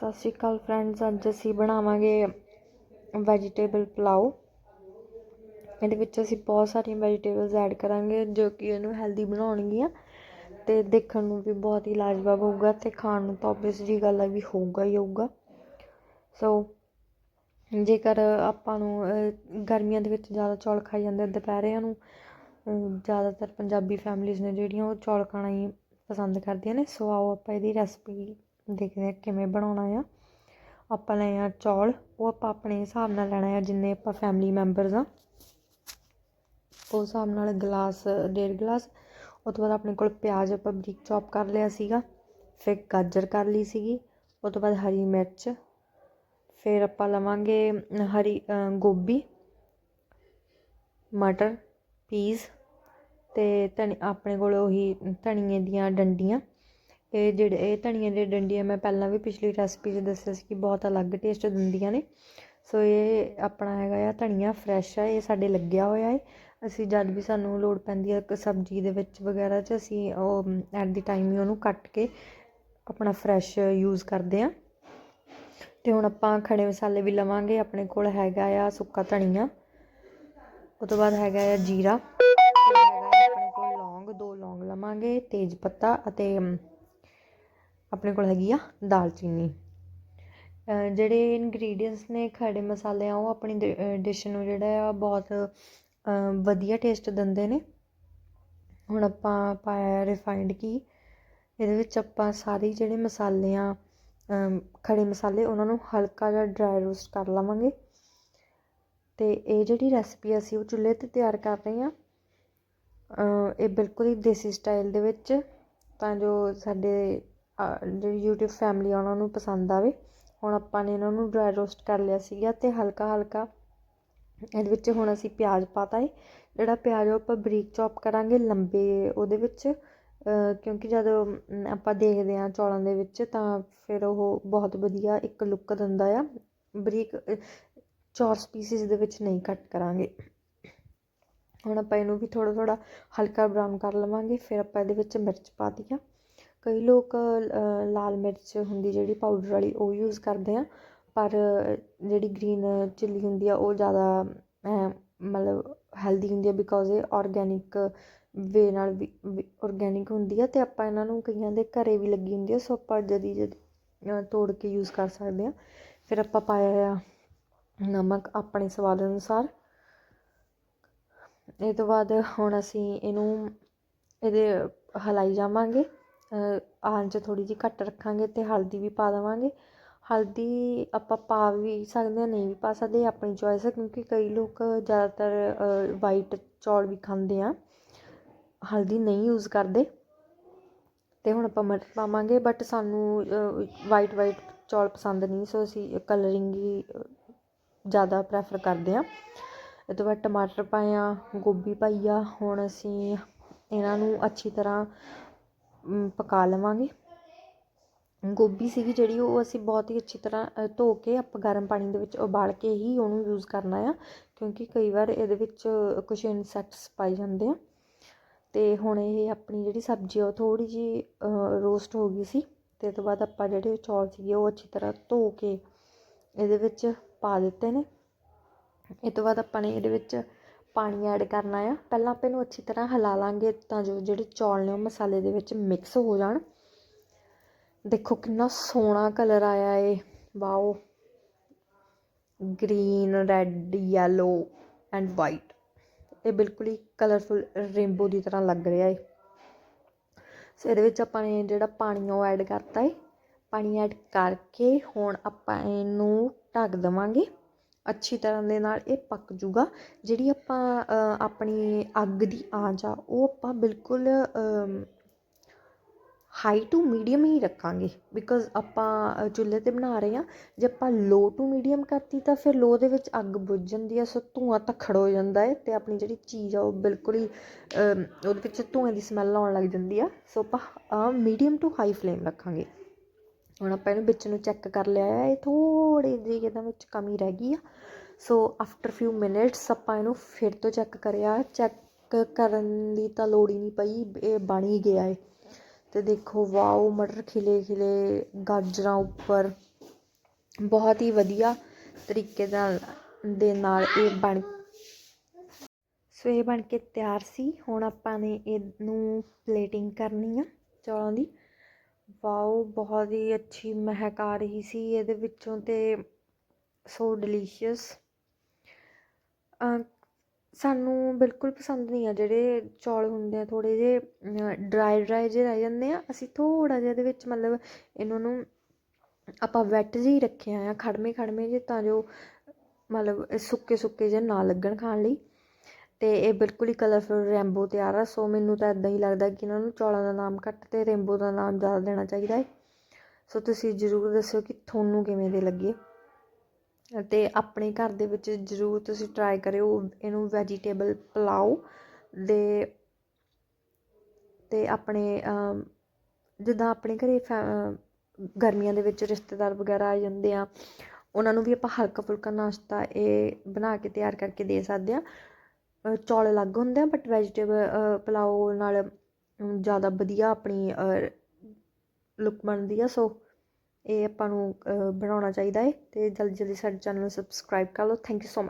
ਸਤਿ ਸ਼੍ਰੀ ਅਕਾਲ ਫਰੈਂਡਸ ਅੱਜ ਅਸੀਂ ਬਣਾਵਾਂਗੇ ਵੈਜੀਟੇਬਲ ਪਲਾਓ। ਇਹਦੇ ਵਿੱਚ ਅਸੀਂ ਬਹੁਤ ਸਾਰੀਆਂ ਵੈਜੀਟੇਬਲਸ ਐਡ ਕਰਾਂਗੇ ਜੋ ਕਿ ਇਹਨੂੰ ਹੈਲਦੀ ਬਣਾਉਣਗੀਆਂ ਤੇ ਦੇਖਣ ਨੂੰ ਵੀ ਬਹੁਤ ਹੀ ਲਾਜਵਾਬ ਹੋਊਗਾ ਤੇ ਖਾਣ ਨੂੰ ਤਾਂ obvious ਜੀ ਗੱਲ ਹੈ ਵੀ ਹੋਊਗਾ ਹੀ ਹੋਊਗਾ। ਸੋ ਜੇਕਰ ਆਪਾਂ ਨੂੰ ਗਰਮੀਆਂ ਦੇ ਵਿੱਚ ਜ਼ਿਆਦਾ ਚੌਲ ਖਾਈ ਜਾਂਦੇ ਦੁਪਹਿਰਿਆਂ ਨੂੰ ਜ਼ਿਆਦਾਤਰ ਪੰਜਾਬੀ ਫੈਮਲੀਜ਼ ਨੇ ਜਿਹੜੀਆਂ ਉਹ ਚੌਲ ਖਾਣਾ ਹੀ ਪਸੰਦ ਕਰਦੀਆਂ ਨੇ। ਸੋ ਆਓ ਆਪਾਂ ਇਹਦੀ ਰੈਸਪੀ ਦੇਖਦੇ ਹਾਂ ਕਿਵੇਂ ਬਣਾਉਣਾ ਆ। ਆਪਾਂ ਲਏ ਆ ਚੌਲ, ਉਹ ਆਪਾਂ ਆਪਣੇ ਹਿਸਾਬ ਨਾਲ ਲੈਣਾ ਆ, ਜਿੰਨੇ ਆਪਾਂ ਫੈਮਿਲੀ ਮੈਂਬਰਸ ਆ। ਉਸ ਹਿਸਾਬ ਨਾਲ ਗਲਾਸ, ਡੇਢ ਗਲਾਸ। ਉਹ ਤੋਂ ਬਾਅਦ ਆਪਣੇ ਕੋਲ ਪਿਆਜ਼ ਆਪਾਂ ਬਰੀਕ ਚੌਪ ਕਰ ਲਿਆ ਸੀਗਾ, ਫਿਰ ਗਾਜਰ ਕਰ ਲਈ ਸੀਗੀ, ਉਹ ਤੋਂ ਬਾਅਦ ਹਰੀ ਮਿਰਚ। ਫਿਰ ਆਪਾਂ ਲਵਾਂਗੇ ਹਰੀ ਗੋਭੀ, ਮਟਰ, ਪੀਸ ਤੇ ਧਨੀ, ਆਪਣੇ ਕੋਲ ਉਹੀ ਧਨੀਏ ਦੀਆਂ ਡੰਡੀਆਂ। ਇਹ ਜਿਹੜੇ ਇਹ ਧਨੀਏ ਦੀਆਂ ਡੰਡੀਆਂ ਮੈਂ ਪਹਿਲਾਂ ਵੀ ਪਿਛਲੀ ਰੈਸਪੀ 'ਚ ਦੱਸਿਆ ਸੀ ਕਿ ਬਹੁਤ ਅਲੱਗ ਟੇਸਟ ਦਿੰਦੀਆਂ ਨੇ। ਸੋ ਇਹ ਆਪਣਾ ਹੈਗਾ ਆ ਧਨੀਆ ਫਰੈਸ਼ ਆ, ਇਹ ਸਾਡੇ ਲੱਗਿਆ ਹੋਇਆ ਹੈ ਅਸੀਂ ਜਦ ਵੀ ਸਾਨੂੰ ਲੋੜ ਪੈਂਦੀ ਹੈ ਸਬਜ਼ੀ ਦੇ ਵਿੱਚ ਵਗੈਰਾ 'ਚ ਅਸੀਂ ਉਹ ਐਟ ਦੀ ਟਾਈਮ ਹੀ ਉਹਨੂੰ ਕੱਟ ਕੇ ਆਪਣਾ ਫਰੈਸ਼ ਯੂਜ਼ ਕਰਦੇ ਆ। ਤੇ ਹੁਣ ਆਪਾਂ ਖੜੇ ਮਸਾਲੇ ਵੀ ਲਵਾਂਗੇ, ਆਪਣੇ ਕੋਲ ਹੈਗਾ ਆ ਸੁੱਕਾ ਧਨੀਆ ਉਹ ਤੋਂ ਬਾਅਦ ਹੈਗਾ ਆ ਜੀਰਾ ਹੈਗਾ ਆਪਣੇ ਕੋਲ ਲੌਂਗ, ਦੋ ਲੌਂਗ ਲਵਾਂਗੇ, ਤੇਜ ਪੱਤਾ ਅਤੇ ਆਪਣੇ ਕੋਲ ਹੈਗੀ ਆ ਦਾਲਚੀਨੀ ਜਿਹੜੇ ਇਨਗਰੀਡੀਅੰਟਸ ਨੇ ਖੜੇ ਮਸਾਲੇ ਆ ਉਹ ਆਪਣੀ ਡਿਸ਼ ਨੂੰ ਜਿਹੜਾ ਆ ਬਹੁਤ ਵਧੀਆ ਟੇਸਟ ਦਿੰਦੇ ਨੇ। ਹੁਣ ਆਪਾਂ ਪਾਇਆ ਰਿਫਾਈਂਡ ਕੀ ਇਹਦੇ ਵਿੱਚ ਆਪਾਂ ਸਾਰੇ ਜਿਹੜੇ ਮਸਾਲੇ ਆ ਅਮ, ਖੜੇ ਮਸਾਲੇ ਉਹਨਾਂ ਨੂੰ ਹਲਕਾ ਜਿਹਾ ਡਰਾਈ ਰੋਸਟ ਕਰ ਲਵਾਂਗੇ। ਤੇ ਇਹ ਜਿਹੜੀ ਰੈਸਪੀ ਅਸੀਂ ਉਹ ਚੁੱਲ੍ਹੇ ਤੇ ਤਿਆਰ ਕਰ ਰਹੇ ਹਾਂ ਇਹ ਬਿਲਕੁਲ ਹੀ ਦੇਸੀ ਸਟਾਈਲ ਦੇ ਵਿੱਚ ਤਾਂ ਜੋ ਸਾਡੇ ਜਿਹੜੀ ਯੂਟਿਊਬ ਫੈਮਲੀ ਆ ਉਹਨਾਂ ਨੂੰ ਪਸੰਦ ਆਵੇ। ਹੁਣ ਆਪਾਂ ਨੇ ਇਹਨਾਂ ਨੂੰ ਡਰਾਈ ਰੋਸਟ ਕਰ ਲਿਆ ਸੀਗਾ ਅਤੇ ਹਲਕਾ ਹਲਕਾ ਇਹਦੇ ਵਿੱਚ ਹੁਣ ਅਸੀਂ ਪਿਆਜ਼ ਪਾਤਾ ਏ। ਜਿਹੜਾ ਪਿਆਜ਼ ਉਹ ਆਪਾਂ ਬਰੀਕ ਚੌਪ ਕਰਾਂਗੇ ਲੰਬੇ ਉਹਦੇ ਵਿੱਚ। ਕਿਉਂਕਿ ਜਦੋਂ ਆਪਾਂ ਦੇਖਦੇ ਹਾਂ ਚੌਲਾਂ ਦੇ ਵਿੱਚ ਤਾਂ ਫਿਰ ਉਹ ਬਹੁਤ ਵਧੀਆ ਇੱਕ ਲੁੱਕ ਦਿੰਦਾ ਆ। ਬਰੀਕ ਅਹ, ਚੌਰਸ ਪੀਸਿਸ ਦੇ ਵਿੱਚ ਨਹੀਂ ਕੱਟ ਕਰਾਂਗੇ। ਹੁਣ ਆਪਾਂ ਇਹਨੂੰ ਵੀ ਥੋੜਾ ਥੋੜਾ ਹਲਕਾ ਬਰਾਊਨ ਕਰ ਲਵਾਂਗੇ ਫਿਰ ਆਪਾਂ ਇਹਦੇ ਵਿੱਚ ਮਿਰਚ ਪਾ ਦਿਆ ਕਈ ਲੋਕ ਲਾਲ ਮਿਰਚ ਹੁੰਦੀ ਜਿਹੜੀ ਪਾਊਡਰ ਵਾਲੀ ਉਹ ਯੂਜ਼ ਕਰਦੇ ਆ, ਪਰ ਜਿਹੜੀ ਗ੍ਰੀਨ ਚਿੱਲੀ ਹੁੰਦੀ ਆ ਉਹ ਜ਼ਿਆਦਾ ਮਤਲਬ ਹੈਲਦੀ ਹੁੰਦੀ ਆ ਬਿਕੋਜ਼ ਇਹ ਔਰਗੈਨਿਕ ਵੇ ਨਾਲ ਵੀ ਔਰਗੈਨਿਕ ਹੁੰਦੀ ਆ ਅਤੇ ਆਪਾਂ ਇਹਨਾਂ ਨੂੰ ਕਈਆਂ ਦੇ ਘਰੇ ਵੀ ਲੱਗੀ ਹੁੰਦੀ ਆ, ਸੋ ਆਪਾਂ ਜਦੀ ਜਦੀ ਤੋੜ ਕੇ ਯੂਜ਼ ਕਰ ਸਕਦੇ ਆ। ਫਿਰ ਆਪਾਂ ਪਾਇਆ ਆ ਨਮਕ ਆਪਣੇ ਸਵਾਦ ਅਨੁਸਾਰ। ਇਹ ਤੋਂ ਬਾਅਦ ਹੁਣ ਅਸੀਂ ਇਹਨੂੰ, ਇਹਦੇ ਹਲਾਈ ਜਾਵਾਂਗੇ। ਆਂਚ ਥੋੜ੍ਹੀ ਜਿਹੀ ਘੱਟ ਰੱਖਾਂਗੇ ਅਤੇ ਹਲਦੀ ਵੀ ਪਾ ਦੇਵਾਂਗੇ। ਹਲਦੀ ਆਪਾਂ ਪਾ ਵੀ ਸਕਦੇ ਹਾਂ, ਨਹੀਂ ਵੀ ਪਾ ਸਕਦੇ ਆਪਣੀ ਚੋਇਸ ਹੈ ਕਿਉਂਕਿ ਕਈ ਲੋਕ ਜ਼ਿਆਦਾਤਰ ਵਾਈਟ ਚੌਲ ਵੀ ਖਾਂਦੇ ਆ। ਹਲਦੀ ਨਹੀਂ ਯੂਜ਼ ਕਰਦੇ। ਅਤੇ ਹੁਣ ਆਪਾਂ ਮਟਰ ਪਾਵਾਂਗੇ ਬਟ ਸਾਨੂੰ ਵਾਈਟ ਵਾਈਟ ਚੌਲ ਪਸੰਦ ਨਹੀਂ, ਸੋ ਅਸੀਂ ਕਲਰਿੰਗ ਹੀ ਜ਼ਿਆਦਾ ਪ੍ਰੈਫਰ ਕਰਦੇ ਆ ਇਹ ਤੋਂ ਬਾਅਦ ਟਮਾਟਰ ਪਾਇਆ ਗੋਭੀ ਪਾਈ ਆ, ਹੁਣ ਅਸੀਂ ਇਹਨਾਂ ਨੂੰ ਅੱਛੀ ਤਰ੍ਹਾਂ ਪਕਾ ਲਵਾਂਗੇ। ਗੋਭੀ ਸੀਗੀ ਜਿਹੜੀ, ਉਹ ਅਸੀਂ ਬਹੁਤ ਹੀ ਅੱਛੀ ਤਰ੍ਹਾਂ ਧੋ ਕੇ ਆਪਾਂ ਗਰਮ ਪਾਣੀ ਦੇ ਵਿੱਚ ਉਬਾਲ ਕੇ ਹੀ ਉਹਨੂੰ ਯੂਜ਼ ਕਰਨਾ ਆ, ਕਿਉਂਕਿ ਕਈ ਵਾਰ ਇਹਦੇ ਵਿੱਚ ਕੁਝ ਇਨਸੈਕਟਸ ਪਾਏ ਜਾਂਦੇ ਆ। ਤੇ ਹੁਣ ਇਹ ਆਪਣੀ ਜਿਹੜੀ ਸਬਜ਼ੀ ਆ, ਉਹ ਥੋੜੀ ਜੀ ਰੋਸਟ ਹੋ ਗਈ ਸੀ। ਤੇ ਇਹ ਤੋਂ ਬਾਅਦ ਆਪਾਂ ਜਿਹੜੇ ਚੌਲ ਸੀਗੇ, ਉਹ ਅੱਛੀ ਤਰ੍ਹਾਂ ਧੋ ਕੇ ਇਹਦੇ ਵਿੱਚ ਪਾ ਦਿੱਤੇ ਨੇ। ਇਹ ਤੋਂ ਬਾਅਦ ਆਪਾਂ ਨੇ ਇਹਦੇ ਵਿੱਚ ਪਾਣੀ ਐਡ ਕਰਨਾ ਆ। ਪਹਿਲਾਂ ਆਪਾਂ ਇਹਨੂੰ ਅੱਛੀ ਤਰ੍ਹਾਂ ਹਿਲਾ ਲਾਂਗੇ ਤਾਂ ਜੋ ਜਿਹੜੇ ਚੌਲ ਨੇ ਉਹ ਮਸਾਲੇ ਦੇ ਵਿੱਚ ਮਿਕਸ ਹੋ ਜਾਣ। ਦੇਖੋ ਕਿੰਨਾ ਸੋਹਣਾ ਕਲਰ ਆਇਆ ਏ। Wow. Green red yellow and white ਇਹ ਬਿਲਕੁਲ ਹੀ ਕਲਰਫੁਲ ਰੇਨਬੋ ਦੀ ਤਰ੍ਹਾਂ ਲੱਗ ਰਿਹਾ ਏ। ਸੋ ਇਹਦੇ ਵਿੱਚ ਆਪਾਂ ਨੇ ਜਿਹੜਾ ਪਾਣੀ ਉਹ ਐਡ ਕਰਤਾ ਏ। ਪਾਣੀ ਐਡ ਕਰਕੇ ਹੁਣ ਆਪਾਂ ਇਹਨੂੰ ਢੱਕ ਦੇਵਾਂਗੇ। ਅੱਛੀ ਤਰ੍ਹਾਂ ਦੇ ਨਾਲ ਇਹ ਪੱਕ ਜੂਗਾ। ਜਿਹੜੀ ਆਪਾਂ ਆਪਣੀ ਅੱਗ ਦੀ ਆਂਚ ਆ, ਉਹ ਆਪਾਂ ਬਿਲਕੁਲ ਹਾਈ ਟੂ ਮੀਡੀਅਮ ਹੀ ਰੱਖਾਂਗੇ। ਬਿਕਾਜ਼ ਆਪਾਂ ਚੁੱਲ੍ਹੇ ਤੇ ਬਣਾ ਰਹੇ ਹਾਂ। ਜੇ ਆਪਾਂ ਲੋ ਟੂ ਮੀਡੀਅਮ ਕਰਤੀ ਤਾਂ ਫਿਰ ਲੋ ਦੇ ਵਿੱਚ ਅੱਗ ਬੁੱਝ ਜਾਂਦੀ ਹੈ ਸੋ ਧੂੰਆਂ ਤਖੜ ਹੋ ਜਾਂਦਾ ਹੈ ਤੇ ਆਪਣੀ ਜਿਹੜੀ ਚੀਜ਼ ਆ, ਉਹ ਬਿਲਕੁਲ ਹੀ ਉਹਦੇ ਵਿੱਚ ਧੂੰਏ ਦੀ ਸਮੈਲ ਆਉਣ ਲੱਗ ਜਾਂਦੀ ਆ। ਸੋ ਆਪਾਂ ਮੀਡੀਅਮ ਟੂ ਹਾਈ ਫਲੇਮ ਰੱਖਾਂਗੇ। ਹੁਣ ਆਪਾਂ ਇਹਨੂੰ ਵਿੱਚ ਨੂੰ ਚੈੱਕ ਕਰ ਲਿਆ ਹੈ, ਇਹ ਥੋੜੀ ਜਿਹੀ ਇਹਦੇ ਵਿੱਚ ਕਮੀ ਰਹਿ ਗਈ ਆ। ਸੋ ਆਫਟਰ ਫਿਊ ਮਿੰਟਸ ਆਪਾਂ ਇਹਨੂੰ ਫਿਰ ਤੋਂ ਚੈੱਕ ਕਰਿਆ ਚੈੱਕ ਕਰਨ ਦੀ ਤਾਂ ਲੋੜ ਹੀ ਨਹੀਂ ਪਈ, ਇਹ ਬਣ ਹੀ ਗਿਆ ਏ। ਤੇ ਦੇਖੋ ਵਾਓ ਮਟਰ ਖਿਲੇ ਖਿਲੇ ਗਾਜਰਾਂ ਉੱਪਰ। ਬਹੁਤ ਹੀ ਵਧੀਆ ਤਰੀਕੇ ਨਾਲ ਦੇ ਨਾਲ ਇਹ ਬਣ ਸੋ ਇਹ ਬਣ ਕੇ ਤਿਆਰ ਸੀ। ਹੁਣ ਆਪਾਂ ਨੇ ਇਹਨੂੰ ਪਲੇਟਿੰਗ ਕਰਨੀ ਆ ਚੌਲਾਂ ਦੀ। ਵਾਓ, ਬਹੁਤ ਹੀ ਅੱਛੀ ਮਹਿਕ ਆ ਰਹੀ ਸੀ। ਇਹਦੇ ਵਿੱਚੋਂ ਤੇ ਸੋ ਡਿਲੀਸ਼ੀਅਸ ਸਾਨੂੰ ਬਿਲਕੁਲ ਪਸੰਦ ਨਹੀਂ ਆ ਜਿਹੜੇ ਚੌਲ ਹੁੰਦੇ ਆ ਥੋੜੇ ਜਿਹੇ ਡਰਾਈ ਡਰਾਈ ਜਿਹੇ ਰਹਿ ਜਾਂਦੇ ਆ। ਅਸੀਂ ਥੋੜਾ ਜਿਹਾ ਇਹਦੇ ਵਿੱਚ ਮਤਲਬ ਇਹਨਾਂ ਨੂੰ ਆਪਾਂ ਵੈਟ ਜਿਹੇ ਹੀ ਰੱਖੇ ਆ ਖੜਮੇ ਖੜਮੇ ਜੇ ਤਾਂ ਜੋ ਮਤਲਬ ਸੁੱਕੇ ਸੁੱਕੇ ਜਿਹੇ ਨਾ ਲੱਗਣ ਖਾਣ ਲਈ। ਅਤੇ ਇਹ ਬਿਲਕੁਲ ਹੀ ਕਲਰਫੁਲ ਰੈਂਬੋ ਤਿਆਰ ਆ ਸੋ ਮੈਨੂੰ ਤਾਂ ਇਦਾਂ ਹੀ ਲੱਗਦਾ ਕਿ ਇਹਨਾਂ ਨੂੰ ਚੌਲਾਂ ਦਾ ਨਾਮ ਘੱਟ ਅਤੇ ਰੈਂਬੋ ਦਾ ਨਾਮ ਜ਼ਿਆਦਾ ਦੇਣਾ ਚਾਹੀਦਾ ਹੈ। ਸੋ ਤੁਸੀਂ ਜ਼ਰੂਰ ਦੱਸਿਓ ਕਿ ਤੁਹਾਨੂੰ ਕਿਵੇਂ ਦੇ ਲੱਗੇ। ਅਤੇ ਆਪਣੇ ਘਰ ਦੇ ਵਿੱਚ ਜ਼ਰੂਰ ਤੁਸੀਂ ਟਰਾਈ ਕਰਿਓ, ਇਹਨੂੰ ਵੈਜੀਟੇਬਲ ਪੁਲਾਓ ਦੇ, ਤੇ ਆਪਣੇ ਜਿੱਦਾਂ ਆਪਣੇ ਘਰੇ ਗਰਮੀਆਂ ਦੇ ਵਿੱਚ ਰਿਸ਼ਤੇਦਾਰ ਵਗੈਰਾ ਆ ਜਾਂਦੇ ਆ, ਉਹਨਾਂ ਨੂੰ ਵੀ ਆਪਾਂ ਹਲਕਾ ਫੁਲਕਾ ਨਾਸ਼ਤਾ ਇਹ ਬਣਾ ਕੇ ਤਿਆਰ ਕਰਕੇ ਦੇ ਸਕਦੇ ਆ। ਚੌਲ ਅਲੱਗ ਹੁੰਦੇ ਆ ਬਟ ਵੈਜੀਟੇਬਲ ਪੁਲਾਓ ਨਾਲ ਜ਼ਿਆਦਾ ਵਧੀਆ ਆਪਣੀ ਲੁੱਕ ਬਣਦੀ ਆ ਸੋ ਇਹ ਆਪਾਂ ਨੂੰ ਬਣਾਉਣਾ ਚਾਹੀਦਾ ਹੈ ਅਤੇ ਜਲਦੀ ਜਲਦੀ ਸਾਡੇ ਚੈਨਲ ਨੂੰ ਸਬਸਕ੍ਰਾਈਬ ਕਰ ਲਓ। Thank you so